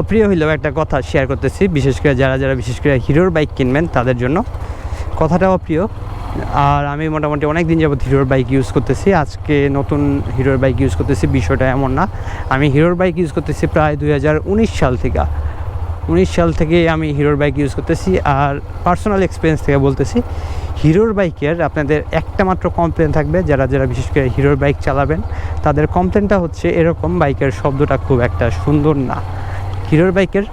অপ্রিয় হইলেও একটা কথা শেয়ার করতেছি, বিশেষ করে যারা যারা বিশেষ করে হিরোর বাইক কিনবেন তাদের জন্য। কথাটা অপ্রিয়, আর আমি মোটামুটি অনেক দিন যাবত হিরোর বাইক ইউজ করতেছি। আজকে নতুন হিরোর বাইক ইউজ করতেছি, বিষয়টা এমন না। আমি হিরোর বাইক ইউজ করতেছি প্রায় দু হাজার উনিশ সাল থেকে। উনিশ সাল থেকে আমি হিরোর বাইক ইউজ করতেছি, আর পার্সোনাল এক্সপিরিয়েন্স থেকে বলতেছি হিরোর বাইকের আপনাদের একটা মাত্র কমপ্লেন থাকবে। যারা যারা বিশেষ করে হিরোর বাইক চালাবেন, তাদের কমপ্লেনটা হচ্ছে এরকম বাইকের শব্দটা খুব একটা সুন্দর না। হিরোর বাইকের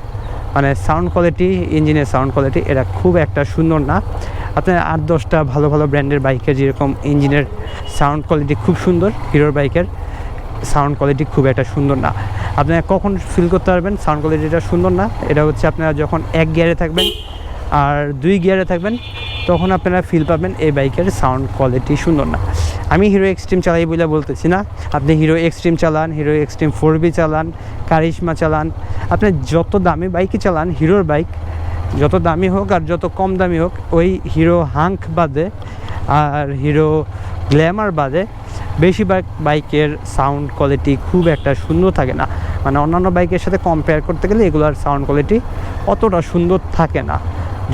মানে সাউন্ড কোয়ালিটি ইঞ্জিনের সাউন্ড কোয়ালিটি এটা খুব একটা সুন্দর না। আপনার আট দশটা ভালো ভালো ব্র্যান্ডের বাইকের যেরকম ইঞ্জিনের সাউন্ড কোয়ালিটি খুব সুন্দর, হিরোর বাইকের সাউন্ড কোয়ালিটি খুব একটা সুন্দর না। আপনারা কখন ফিল করতে পারবেন সাউন্ড কোয়ালিটিটা সুন্দর না, এটা হচ্ছে আপনারা যখন এক গিয়ারে থাকবেন আর দুই গিয়ারে থাকবেন তখন আপনারা ফিল পাবেন এই বাইকের সাউন্ড কোয়ালিটি সুন্দর না। আমি হিরো এক্সট্রিম চালাই বলে বলতেছি না। আপনি হিরো এক্সট্রিম চালান হিরো এক্সট্রিম ফোর বি চালান, কারিশমা চালান। আপনি যত দামি বাইকই চালান হিরোর বাইক, যত দামি হোক আর যত কম দামি হোক, ওই হিরো হাঙ্ক বাদে আর হিরো গ্ল্যামার বাদে বেশিরভাগ বাইকের সাউন্ড কোয়ালিটি খুব একটা সুন্দর থাকে না। মানে অন্যান্য বাইকের সাথে কম্পেয়ার করতে গেলে এগুলোর সাউন্ড কোয়ালিটি অতটা সুন্দর থাকে না।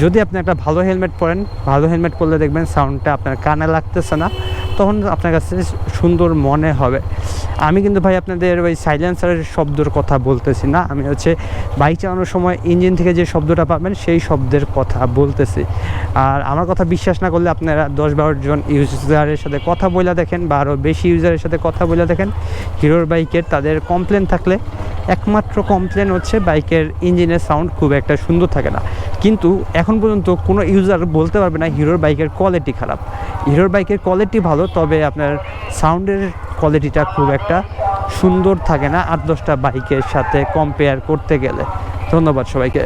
যদি আপনি একটা ভালো হেলমেট পরেন, ভালো হেলমেট পরলে দেখবেন সাউন্ডটা আপনার কানে লাগতেছে না, তখন আপনার কাছে সুন্দর মনে হবে। আমি কিন্তু ভাই আপনাদের ওই সাইলেন্সারের শব্দর কথা বলতেছি না, আমি হচ্ছে বাইক চালানোর সময় ইঞ্জিন থেকে যে শব্দটা পাবেন, সেই শব্দের কথা বলতেছি। আর আমার কথা বিশ্বাস না করলে আপনারা দশ বারো জন ইউজারের সাথে কথা বলে দেখেন, বা আরও বেশি ইউজারের সাথে কথা বলে দেখেন। হিরোর বাইকের তাদের কমপ্লেন থাকলে একমাত্র কমপ্লেন হচ্ছে বাইকের ইঞ্জিনের সাউন্ড খুব একটা সুন্দর থাকে না। কিন্তু এখন পর্যন্ত কোনো ইউজার বলতে পারবে না হিরোর বাইকের কোয়ালিটি খারাপ। হিরোর বাইকের কোয়ালিটি ভালো, তবে আপনার সাউন্ডের কোয়ালিটিটা খুব একটা সুন্দর থাকে না আট দশটা বাইকের সাথে কম্পেয়ার করতে গেলে। ধন্যবাদ সবাইকে।